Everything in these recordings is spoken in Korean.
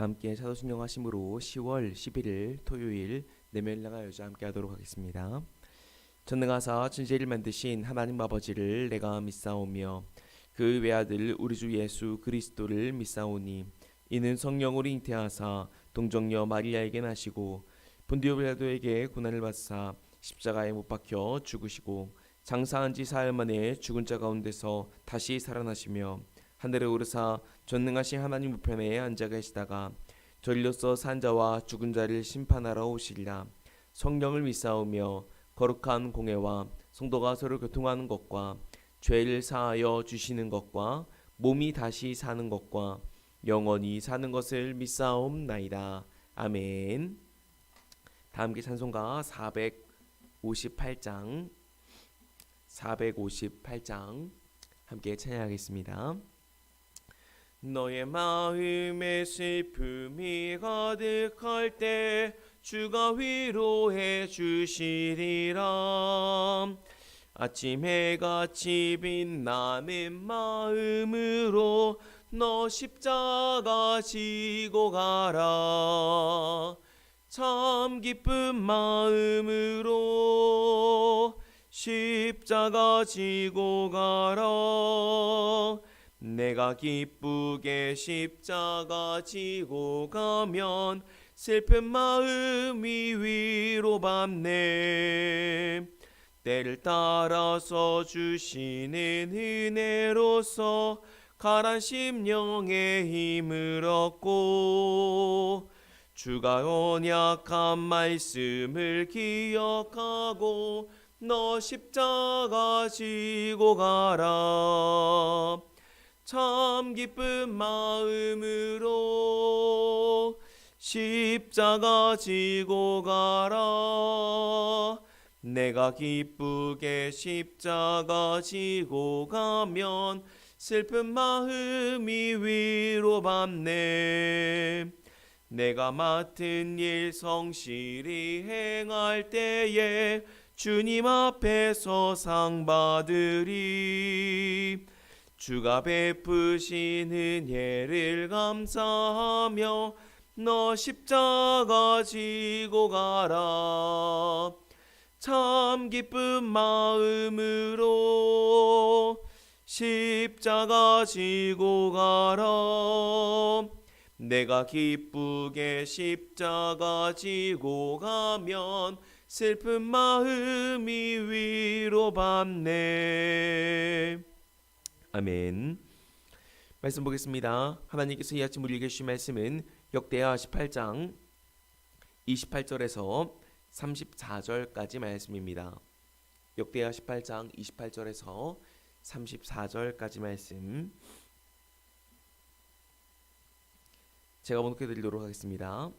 다 함께 사도신경 하심으로 10월 11일 토요일 내면 나가 여자 함께 하도록 하겠습니다. 전능하사 천지를 만드신 하나님 아버지를 내가 믿사오며 그 외아들 우리 주 예수 그리스도를 믿사오니 이는 성령으로 잉태하사 동정녀 마리아에게 나시고 본디오 빌라도에게 고난을 받사 십자가에 못 박혀 죽으시고 장사한 지 사흘 만에 죽은 자 가운데서 다시 살아나시며 하늘에 오르사 전능하신 하나님 우편에 앉아 계시다가 저리로서 산 자와 죽은 자를 심판하러 오시리라. 성령을 믿사오며 거룩한 공회와 성도가 서로 교통하는 것과 죄를 사하여 주시는 것과 몸이 다시 사는 것과 영원히 사는 것을 믿사옵나이다. 아멘. 다 함께 찬송가 458장 458장 함께 찬양하겠습니다. 너의 마음에 슬픔이 가득할 때 주가 위로해 주시리라. 아침 해같이 빛나는 마음으로 너 십자가 지고 가라. 참 기쁜 마음으로 십자가 지고 가라 내가 기쁘게 십자가 지고 가면 슬픈 마음이 위로받네. 때를 따라서 주시는 은혜로서 가란 심령의 힘을 얻고 주가 언약한 말씀을 기억하고 너 십자가 지고 가라 참 기쁜 마음으로 십자가 지고 가라. 내가 기쁘게 십자가 지고 가면 슬픈 마음이 위로받네. 내가 맡은 일 성실히 행할 때에 주님 앞에서 상 받으리 주가 베푸신 은혜를 감사하며 너 십자가 지고 가라 참 기쁜 마음으로 십자가 지고 가라 내가 기쁘게 십자가 지고 가면 슬픈 마음이 위로받네. 아멘. 말씀 보겠습니다. 하나님께서 이 아침 우리에게 주신 말씀은 역대하 18장 28절에서 34절까지 말씀입니다. 역대하 18장 28절에서 34절까지 말씀 제가 번역해 드리도록 하겠습니다.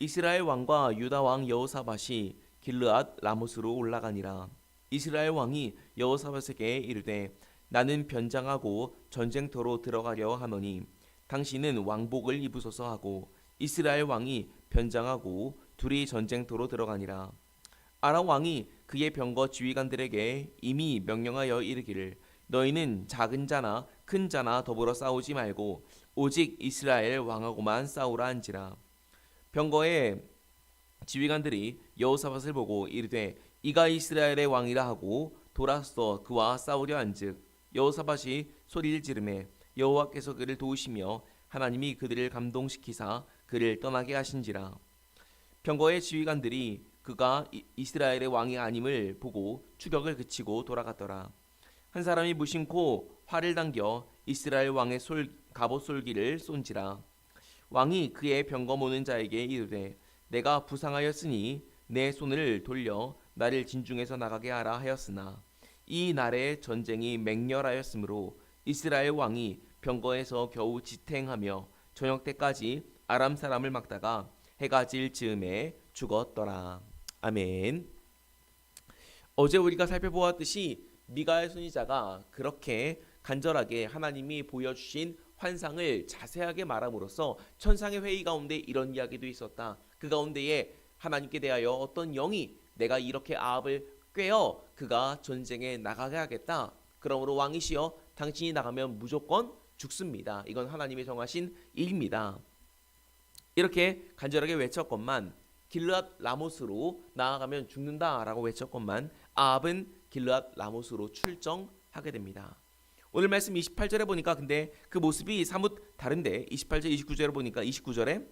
이스라엘 왕과 유다 왕 여호사밧이 길르앗 라모스로 올라가니라. 이스라엘 왕이 여호사밧에게 이르되 나는 변장하고 전쟁터로 들어가려 하노니 당신은 왕복을 입으소서 하고 이스라엘 왕이 변장하고 둘이 전쟁터로 들어가니라. 아람 왕이 그의 병거 지휘관들에게 이미 명령하여 이르기를 너희는 작은 자나 큰 자나 더불어 싸우지 말고 오직 이스라엘 왕하고만 싸우라 한지라. 병거의 지휘관들이 여호사밧을 보고 이르되 이가 이스라엘의 왕이라 하고 돌아서 그와 싸우려 한즉 여호사밧이 소리를 지르매 여호와께서 그를 도우시며 하나님이 그들을 감동시키사 그를 떠나게 하신지라. 병거의 지휘관들이 그가 이스라엘의 왕이 아님을 보고 추격을 그치고 돌아갔더라. 한 사람이 무심코 활을 당겨 이스라엘 왕의 솔 갑옷 솔기를 쏜지라. 왕이 그의 병거 모는 자에게 이르되 내가 부상하였으니 내 손을 돌려 나를 진중에서 나가게 하라 하였으나 이 날에 전쟁이 맹렬하였으므로 이스라엘 왕이 병거에서 겨우 지탱하며 저녁 때까지 아람 사람을 막다가 해가 질 즈음에 죽었더라. 아멘. 어제 우리가 살펴보았듯이 미가의 손이자가 그렇게 간절하게 하나님이 보여주신 환상을 자세하게 말함으로써 천상의 회의 가운데 이런 이야기도 있었다. 그 가운데에 하나님께 대하여 어떤 영이 내가 이렇게 아합을 꿰어 그가 전쟁에 나가게 하겠다. 그러므로 왕이시여 당신이 나가면 무조건 죽습니다. 이건 하나님이 정하신 일입니다. 이렇게 간절하게 외쳤건만 길르앗 라모스로 나아가면 죽는다라고 외쳤건만 아합은 길르앗 라모스로 출정하게 됩니다. 오늘 말씀 28절에 보니까 근데 그 모습이 사뭇 다른데 28절 29절에 보니까 29절에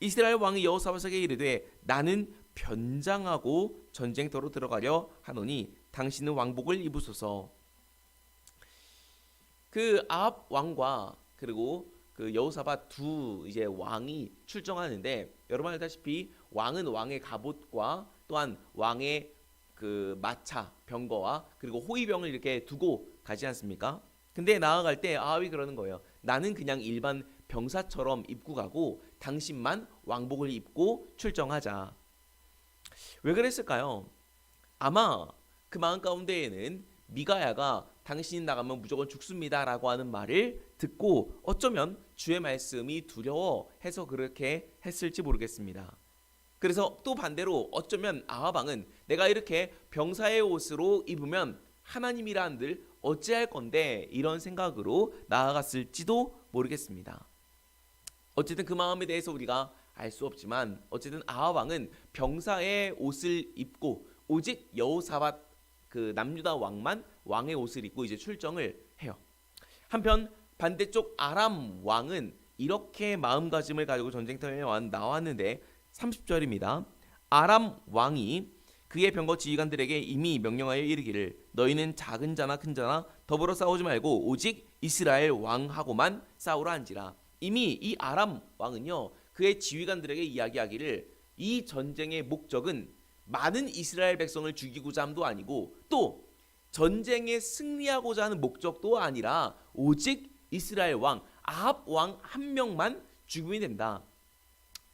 이스라엘 왕이 여호사밧에게 이르되 나는 변장하고 전쟁터로 들어가려 하노니 당신은 왕복을 입으소서. 그 아합 왕과 그리고 그 여호사밧 두 이제 왕이 출정하는데 여러분 알다시피 왕은 왕의 갑옷과 또한 왕의 그 마차 병거와 그리고 호위병을 이렇게 두고 가지 않습니까? 근데 나아갈 때 아합이 그러는 거예요. 나는 그냥 일반 병사처럼 입고 가고 당신만 왕복을 입고 출정하자. 왜 그랬을까요? 아마 그 마음 가운데에는 미가야가 당신이 나가면 무조건 죽습니다라고 하는 말을 듣고 어쩌면 주의 말씀이 두려워해서 그렇게 했을지 모르겠습니다. 그래서 또 반대로 어쩌면 아하방은 내가 이렇게 병사의 옷으로 입으면 하나님이라 한들 어찌할 건데 이런 생각으로 나아갔을지도 모르겠습니다. 어쨌든 그 마음에 대해서 우리가 알 수 없지만 어쨌든 아하방은 병사의 옷을 입고 오직 여호사밧 그 남유다 왕만 왕의 옷을 입고 이제 출정을 해요. 한편 반대쪽 아람 왕은 이렇게 마음가짐을 가지고 전쟁터에 나왔는데 30절입니다. 아람 왕이 그의 병거 지휘관들에게 이미 명령하여 이르기를 너희는 작은 자나 큰 자나 더불어 싸우지 말고 오직 이스라엘 왕하고만 싸우라 한지라. 이미 이 아람 왕은요 그의 지휘관들에게 이야기하기를 이 전쟁의 목적은 많은 이스라엘 백성을 죽이고자 함도 아니고 또 전쟁에 승리하고자 하는 목적도 아니라 오직 이스라엘 왕 아합 왕 한 명만 죽이면 된다.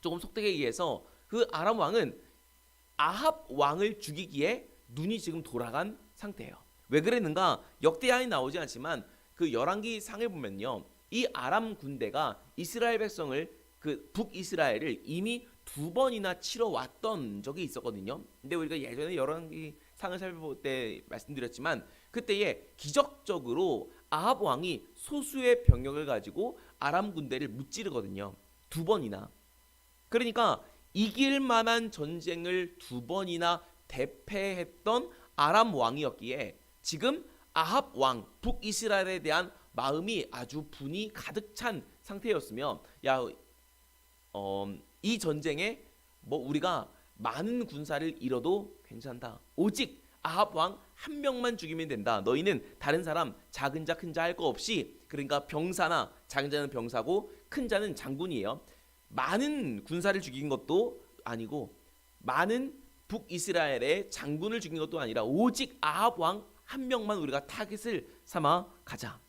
조금 속되게 얘기해서 그 아람 왕은 아합 왕을 죽이기에 눈이 지금 돌아간 상태예요. 왜 그랬는가? 역대하에 나오지 않지만 그 열왕기 상에 보면요. 이 아람 군대가 이스라엘 백성을 그 북이스라엘을 이미 두 번이나 치러 왔던 적이 있었거든요. 근데 우리가 예전에 열왕기 상을 살펴볼 때 말씀드렸지만 그때에 기적적으로 아합 왕이 소수의 병력을 가지고 아람 군대를 무찌르거든요. 두 번이나. 그러니까 이길 만한 전쟁을 두 번이나 대패했던 아람 왕이었기에 지금 아합 왕 북이스라엘에 대한 마음이 아주 분이 가득 찬 상태였으며 야, 어, 이 전쟁에 뭐 우리가 많은 군사를 잃어도 괜찮다. 오직 아합 왕 한 명만 죽이면 된다. 너희는 다른 사람 작은 자 큰 자 할 거 없이 그러니까 병사나 작은 자는 병사고 큰 자는 장군이에요. 많은 군사를 죽인 것도 아니고 많은 북이스라엘의 장군을 죽인 것도 아니라 오직 아합 왕 한 명만 우리가 타겟을 삼아 가자.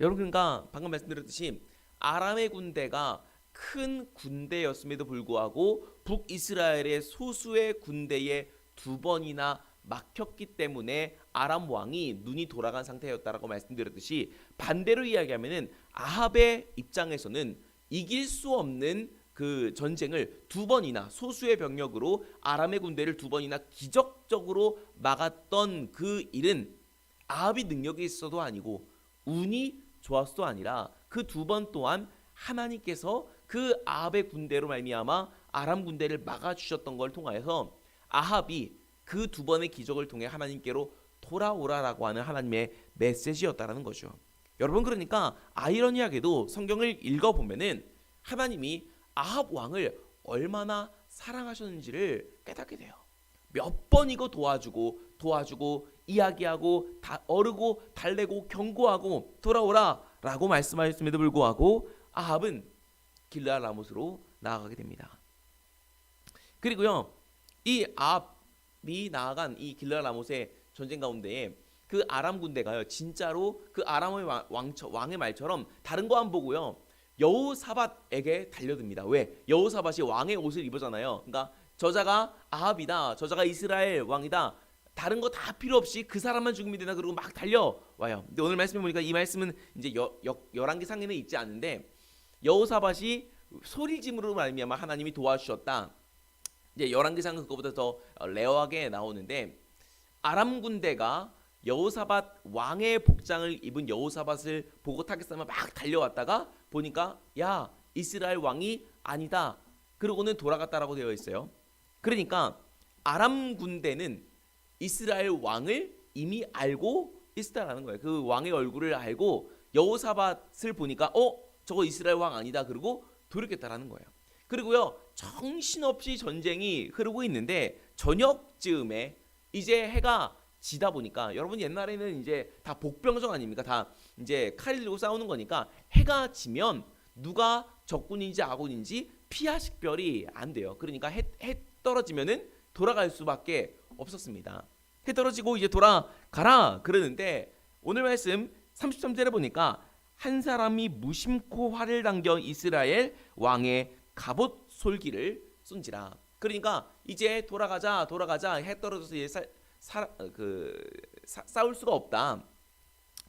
여러분 그러니까 방금 말씀드렸듯이 아람의 군대가 큰 군대였음에도 불구하고 북이스라엘의 소수의 군대에 두 번이나 막혔기 때문에 아람 왕이 눈이 돌아간 상태였다라고 말씀드렸듯이 반대로 이야기하면은 아합의 입장에서는 이길 수 없는 그 전쟁을 두 번이나 소수의 병력으로 아람의 군대를 두 번이나 기적적으로 막았던 그 일은 아합이 능력이 있어도 아니고 운이 좋았어도 아니라 그 두 번 또한 하나님께서 그 아합의 군대로 말미암아 아람 군대를 막아 주셨던 걸 통하여서 아합이 그 두 번의 기적을 통해 하나님께로 돌아오라라고 하는 하나님의 메시지였다라는 거죠. 여러분 그러니까 아이러니하게도 성경을 읽어 보면은 하나님이 아합 왕을 얼마나 사랑하셨는지를 깨닫게 돼요. 몇 번이고 도와주고 도와주고 이야기하고 다 어르고 달래고 경고하고 돌아오라라고 말씀하셨음에도 불구하고 아합은 길라 라못으로 나아가게 됩니다. 그리고요 이 아합이 나아간 이 길라 라못의 전쟁 가운데에 그 아람 군대가요 진짜로 그 아람의 왕, 왕 왕의 말처럼 다른 거 안 보고요 여우사밧에게 달려듭니다. 왜? 여우사밧이 왕의 옷을 입었잖아요. 그러니까 저자가 아합이다. 저자가 이스라엘 왕이다. 다른 거 다 필요 없이 그 사람만 죽이면 되나 그러고 막 달려와요. 근데 오늘 말씀해 보니까 이 말씀은 이제 여, 여, 열왕기 상에는 있지 않는데 여호사밧이 소리짐으로 말미암아 하나님이 도와주셨다. 이제 열왕기상은 그거보다 더 레어하게 나오는데 아람 군대가 여호사밧 왕의 복장을 입은 여호사밧을 보고 타겟사만 막 달려왔다가 보니까 야 이스라엘 왕이 아니다. 그러고는 돌아갔다라고 되어 있어요. 그러니까 아람 군대는 이스라엘 왕을 이미 알고 있다라는 거예요. 그 왕의 얼굴을 알고 여호사밧을 보니까 어 저거 이스라엘 왕 아니다. 그리고 돌이켰다라는 거예요. 그리고요 정신없이 전쟁이 흐르고 있는데 저녁 쯤에 이제 해가 지다 보니까 여러분 옛날에는 이제 다 복병정 아닙니까? 다 이제 칼 들고 싸우는 거니까 해가 지면 누가 적군인지 아군인지 피하 식별이 안 돼요. 그러니까 해, 해 떨어지면은 돌아갈 수밖에 없었습니다. 해 떨어지고 이제 돌아가라 그러는데 오늘 말씀 33절에 보니까 한 사람이 무심코 활을 당겨 이스라엘 왕의 갑옷 솔기를 쏜지라. 그러니까 이제 돌아가자 돌아가자 해 떨어져서 이제 사, 사, 그, 사, 싸울 수가 없다.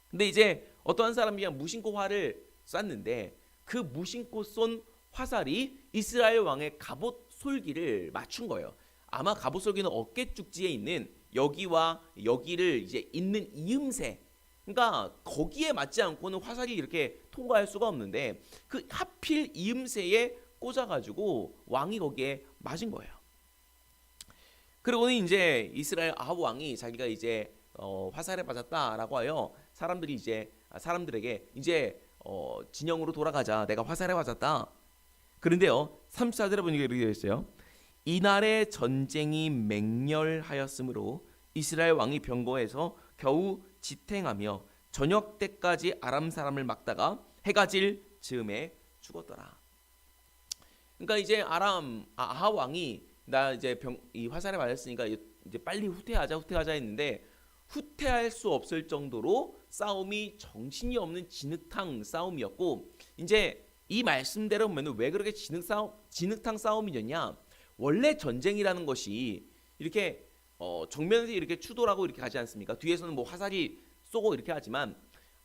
근데 이제 어떠한 사람이 그냥 무심코 활을 쐈는데 그 무심코 쏜 화살이 이스라엘 왕의 갑옷 솔기를 맞춘 거예요. 아마 갑옷 솔기는 어깨 쭉지에 있는 여기와 여기를 이제 있는 이음새. 그러니까 거기에 맞지 않고는 화살이 이렇게 통과할 수가 없는데 그 하필 이음새에 꽂아가지고 왕이 거기에 맞은 거예요. 그리고는 이제 이스라엘 아합 왕이 자기가 이제 어, 화살에 맞았다라고 하여 사람들이 이제 아, 사람들에게 이제 어, 진영으로 돌아가자. 내가 화살에 맞았다. 그런데요. 34절에 보니까 이렇게 되어 있어요. 이날의 전쟁이 맹렬하였으므로 이스라엘 왕이 병거에서 겨우 지탱하며 저녁 때까지 아람 사람을 막다가 해가 질 즈음에 죽었더라. 그러니까 이제 아람 아, 아하 왕이 나 이제 병, 이 화살에 맞았으니까 이제 빨리 후퇴하자 후퇴하자 했는데 후퇴할 수 없을 정도로 싸움이 정신이 없는 진흙탕 싸움이었고 이제 이 말씀대로 보면 왜 그렇게 진흙 싸움 진흙탕 싸움이었냐 원래 전쟁이라는 것이 이렇게 어, 정면에서 이렇게 추돌하고 이렇게 가지 않습니까 뒤에서는 뭐 화살이 쏘고 이렇게 하지만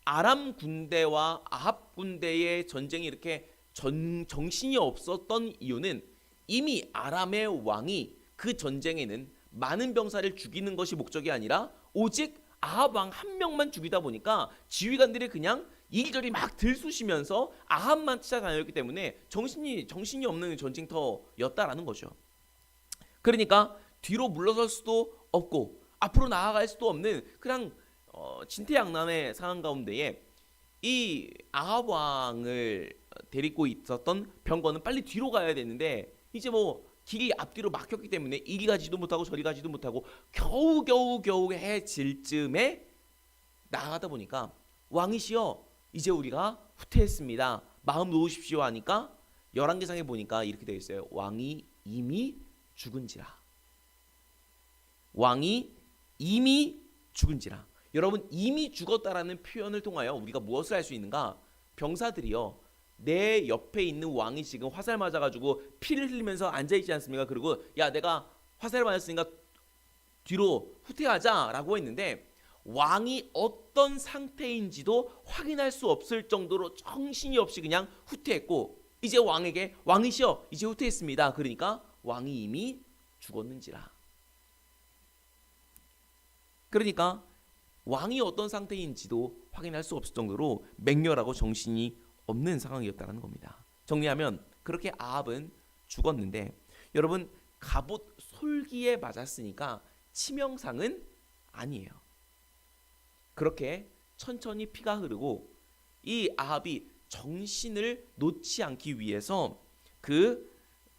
아람 군대와 아합 군대의 전쟁이 이렇게 전, 정신이 없었던 이유는 이미 아람의 왕이 그 전쟁에는 많은 병사를 죽이는 것이 목적이 아니라 오직 아합 왕 한 명만 죽이다 보니까 지휘관들이 그냥 이리저리 막 들쑤시면서 아합만 찾아다녔기 때문에 정신이 정신이 없는 전쟁터였다라는 거죠. 그러니까 뒤로 물러설 수도 없고 앞으로 나아갈 수도 없는 그냥 어, 진퇴양난의 상황 가운데에 이 아합 왕을 데리고 있었던 병거는 빨리 뒤로 가야 되는데 이제 뭐 길이 앞뒤로 막혔기 때문에 이리 가지도 못하고 저리 가지도 못하고 겨우 겨우 겨우 해질 즈음에 나가다 보니까 왕이시여 이제 우리가 후퇴했습니다. 마음 놓으십시오 하니까 열왕기상에 보니까 이렇게 되어 있어요. 왕이 이미 죽은지라. 왕이 이미 죽은지라. 여러분 이미 죽었다라는 표현을 통하여 우리가 무엇을 할 수 있는가? 병사들이요. 내 옆에 있는 왕이 지금 화살 맞아가지고 피를 흘리면서 앉아 있지 않습니까? 그리고 야 내가 화살 맞았으니까 뒤로 후퇴하자라고 했는데 왕이 어떤 상태인지도 확인할 수 없을 정도로 정신이 없이 그냥 후퇴했고 이제 왕에게 왕이시여 이제 후퇴했습니다. 그러니까 왕이 이미 죽었는지라. 그러니까 왕이 어떤 상태인지도 확인할 수 없을 정도로 맹렬하고 정신이 없는 상황이었다는 겁니다. 정리하면 그렇게 아합은 죽었는데 여러분 갑옷 솔기에 맞았으니까 치명상은 아니에요. 그렇게 천천히 피가 흐르고 이 아합이 정신을 놓지 않기 위해서 그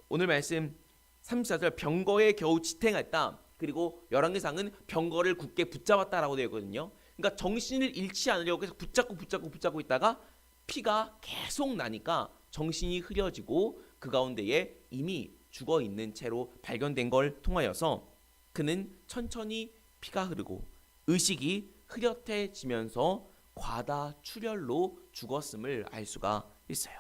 오늘 말씀 34절 병거에 겨우 지탱했다. 그리고 열왕기상은 병거를 굳게 붙잡았다라고 되어 있거든요. 그러니까 정신을 잃지 않으려고 계속 붙잡고 붙잡고 붙잡고 있다가 피가 계속 나니까 정신이 흐려지고 그 가운데에 이미 죽어 있는 채로 발견된 걸 통하여서 그는 천천히 피가 흐르고 의식이 흐릿해지면서 과다 출혈로 죽었음을 알 수가 있어요.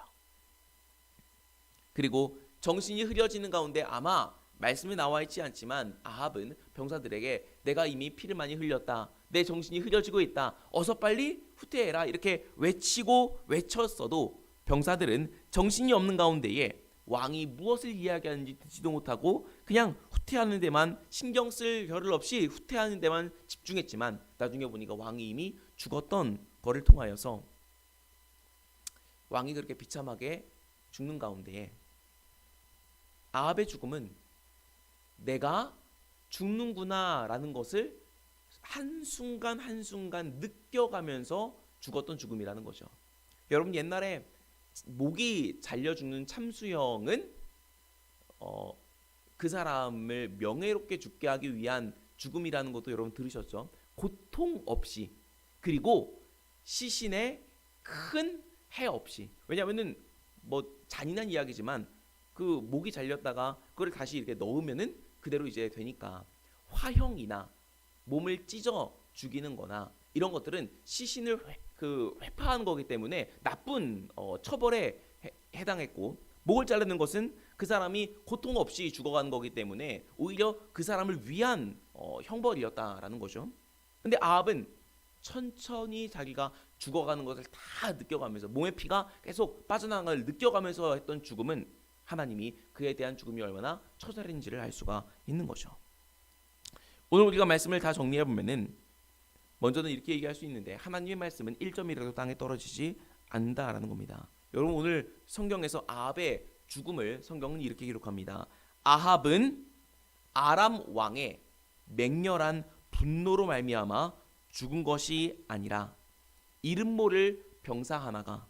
그리고 정신이 흐려지는 가운데 아마 말씀에 나와 있지 않지만 아합은 병사들에게 내가 이미 피를 많이 흘렸다. 내 정신이 흐려지고 있다. 어서 빨리 후퇴해라. 이렇게 외치고 외쳤어도 병사들은 정신이 없는 가운데에 왕이 무엇을 이야기하는지 듣지도 못하고 그냥 후퇴하는 데만 신경 쓸 겨를 없이 후퇴하는 데만 집중했지만 나중에 보니까 왕이 이미 죽었던 거를 통하여서 왕이 그렇게 비참하게 죽는 가운데에 아합의 죽음은 내가 죽는구나라는 것을 한순간 한순간 느껴가면서 죽었던 죽음이라는 거죠. 여러분 옛날에 목이 잘려 죽는 참수형은 어, 그 사람을 명예롭게 죽게 하기 위한 죽음이라는 것도 여러분 들으셨죠? 고통 없이 그리고 시신에 큰해 없이 왜냐하면은 뭐 잔인한 이야기지만 그 목이 잘렸다가 그걸 다시 이렇게 넣으면은 그대로 이제 되니까 화형이나 몸을 찢어 죽이는 거나 이런 것들은 시신을 회, 그 회파하는 거기 때문에 나쁜 어, 처벌에 해, 해당했고 목을 자르는 것은 그 사람이 고통 없이 죽어가는 거기 때문에 오히려 그 사람을 위한 어, 형벌이었다라는 거죠. 근데 아합은 천천히 자기가 죽어가는 것을 다 느껴가면서 몸의 피가 계속 빠져나가는 걸 느껴가면서 했던 죽음은 하나님이 그에 대한 죽음이 얼마나 처절한지를 알 수가 있는 거죠. 오늘 우리가 말씀을 다 정리해 보면은 먼저는 이렇게 얘기할 수 있는데 하나님의 말씀은 1점이라도 땅에 떨어지지 않는다라는 겁니다. 여러분 오늘 성경에서 아합의 죽음을 성경은 이렇게 기록합니다. 아합은 아람 왕의 맹렬한 분노로 말미암아 죽은 것이 아니라 이름 모를 병사 하나가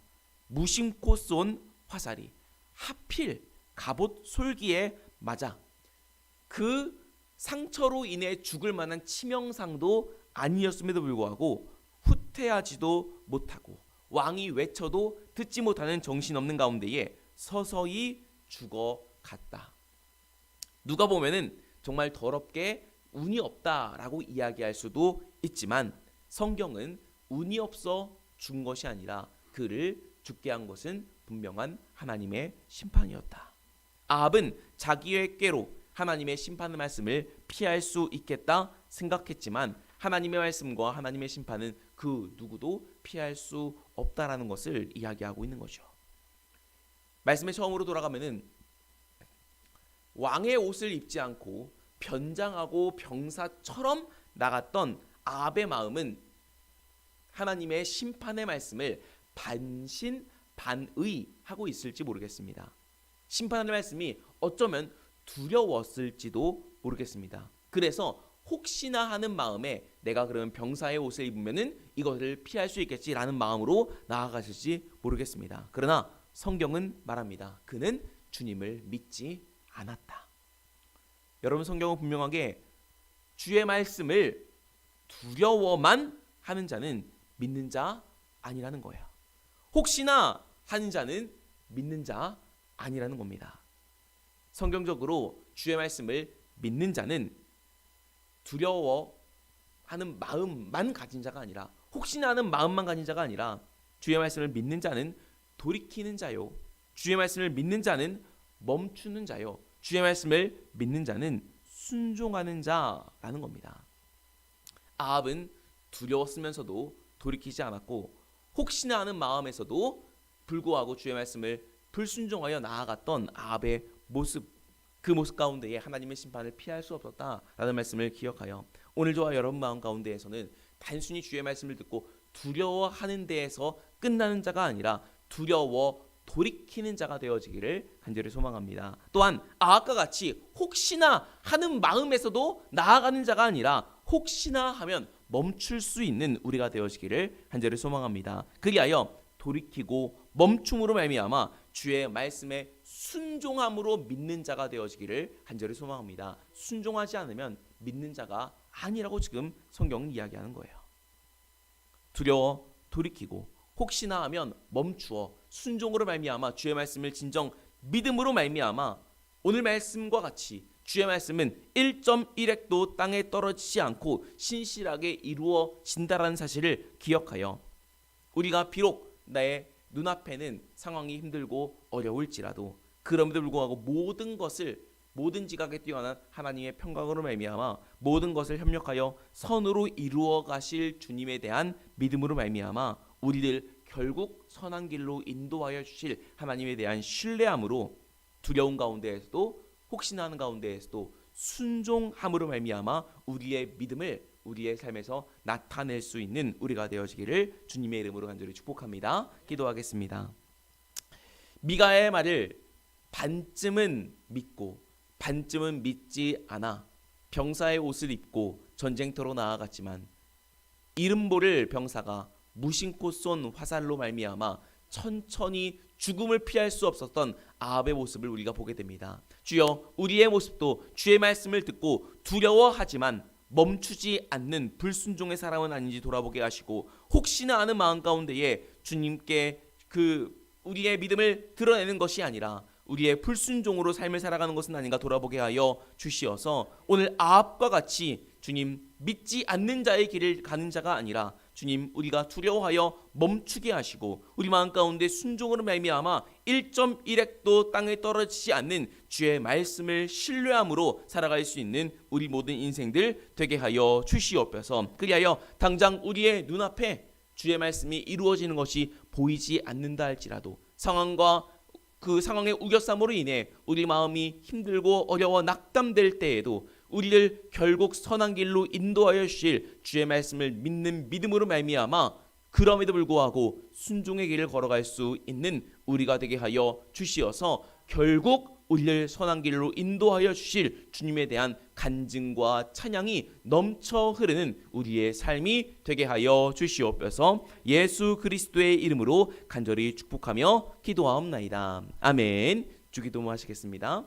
무심코 쏜 화살이 하필 갑옷 솔기에 맞아 그 상처로 인해 죽을 만한 치명상도 아니었음에도 불구하고 후퇴하지도 못하고 왕이 외쳐도 듣지 못하는 정신없는 가운데에 서서히 죽어갔다. 누가 보면은 정말 더럽게 운이 없다라고 이야기할 수도 있지만 성경은 운이 없어 죽은 것이 아니라 그를 죽게 한 것은 분명한 하나님의 심판이었다. 아합은 자기의 꾀로 하나님의 심판의 말씀을 피할 수 있겠다 생각했지만 하나님의 말씀과 하나님의 심판은 그 누구도 피할 수 없다라는 것을 이야기하고 있는 거죠. 말씀의 처음으로 돌아가면은 왕의 옷을 입지 않고 변장하고 병사처럼 나갔던 아합의 마음은 하나님의 심판의 말씀을 반신 반의하고 있을지 모르겠습니다. 심판의 말씀이 어쩌면 두려웠을지도 모르겠습니다. 그래서 혹시나 하는 마음에 내가 그러면 병사의 옷을 입으면은 이것을 피할 수 있겠지라는 마음으로 나아가실지 모르겠습니다. 그러나 성경은 말합니다. 그는 주님을 믿지 않았다. 여러분 성경은 분명하게 주의 말씀을 두려워만 하는 자는 믿는 자 아니라는 거예요. 혹시나 하는 자는 믿는 자 아니라는 겁니다. 성경적으로 주의 말씀을 믿는 자는 두려워하는 마음만 가진 자가 아니라 혹시나 하는 마음만 가진 자가 아니라 주의 말씀을 믿는 자는 돌이키는 자요. 주의 말씀을 믿는 자는 멈추는 자요. 주의 말씀을 믿는 자는 순종하는 자라는 겁니다. 아합은 두려웠으면서도 돌이키지 않았고 혹시나 하는 마음에서도 불구하고 주의 말씀을 불순종하여 나아갔던 아합의 모습 그 모습 가운데에 하나님의 심판을 피할 수 없었다라는 말씀을 기억하여 오늘 저와 여러분 마음 가운데에서는 단순히 주의 말씀을 듣고 두려워하는 데에서 끝나는 자가 아니라 두려워 돌이키는 자가 되어지기를 간절히 소망합니다. 또한 아까 같이 혹시나 하는 마음에서도 나아가는 자가 아니라 혹시나 하면 멈출 수 있는 우리가 되어지기를 간절히 소망합니다. 그리하여 돌이키고 멈춤으로 말미암아 주의 말씀에 순종함으로 믿는 자가 되어지기를 간절히 소망합니다. 순종하지 않으면 믿는 자가 아니라고 지금 성경은 이야기하는 거예요. 두려워 돌이키고 혹시나 하면 멈추어 순종으로 말미암아 주의 말씀을 진정 믿음으로 말미암아 오늘 말씀과 같이 주의 말씀은 1.1핵도 땅에 떨어지지 않고 신실하게 이루어진다라는 사실을 기억하여 우리가 비록 나의 눈앞에는 상황이 힘들고 어려울지라도 그럼에도 불구하고 모든 것을 모든 지각에 뛰어난 하나님의 평강으로 말미암아 모든 것을 협력하여 선으로 이루어 가실 주님에 대한 믿음으로 말미암아 우리들 결국 선한 길로 인도하여 주실 하나님에 대한 신뢰함으로 두려운 가운데에서도 혹시나 하는 가운데에서도 순종함으로 말미암아 우리의 믿음을 우리의 삶에서 나타낼 수 있는 우리가 되어지기를 주님의 이름으로 간절히 축복합니다. 기도하겠습니다. 미가의 말을 반쯤은 믿고 반쯤은 믿지 않아 병사의 옷을 입고 전쟁터로 나아갔지만 이름 모를 병사가 무심코 쏜 화살로 말미암아 천천히 죽음을 피할 수 없었던 아합의 모습을 우리가 보게 됩니다. 주여 우리의 모습도 주의 말씀을 듣고 두려워하지만 멈추지 않는 불순종의 사람은 아닌지 돌아보게 하시고 혹시나 하는 마음 가운데에 주님께 그 우리의 믿음을 드러내는 것이 아니라 우리의 불순종으로 삶을 살아가는 것은 아닌가 돌아보게 하여 주시어서 오늘 아합과 같이 주님 믿지 않는 자의 길을 가는 자가 아니라 주님 우리가 두려워하여 멈추게 하시고 우리 마음 가운데 순종으로 말미암아 1.1핵도 땅에 떨어지지 않는 주의 말씀을 신뢰함으로 살아갈 수 있는 우리 모든 인생들 되게 하여 주시옵소서. 그리하여 당장 우리의 눈앞에 주의 말씀이 이루어지는 것이 보이지 않는다 할지라도 상황과 그 상황의 우겨쌈으로 인해 우리 마음이 힘들고 어려워 낙담될 때에도 우리를 결국 선한 길로 인도하여 주실 주의 말씀을 믿는 믿음으로 말미암아 그럼에도 불구하고 순종의 길을 걸어갈 수 있는 우리가 되게 하여 주시어서 결국 우리를 선한 길로 인도하여 주실 주님에 대한 간증과 찬양이 넘쳐 흐르는 우리의 삶이 되게 하여 주시옵소서 예수 그리스도의 이름으로 간절히 축복하며 기도하옵나이다. 아멘. 주기도 하시겠습니다.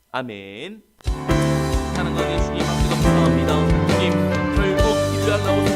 아멘. 하는 거에 주님 앞에서 감사합니다. 주님 결국 일날 나오신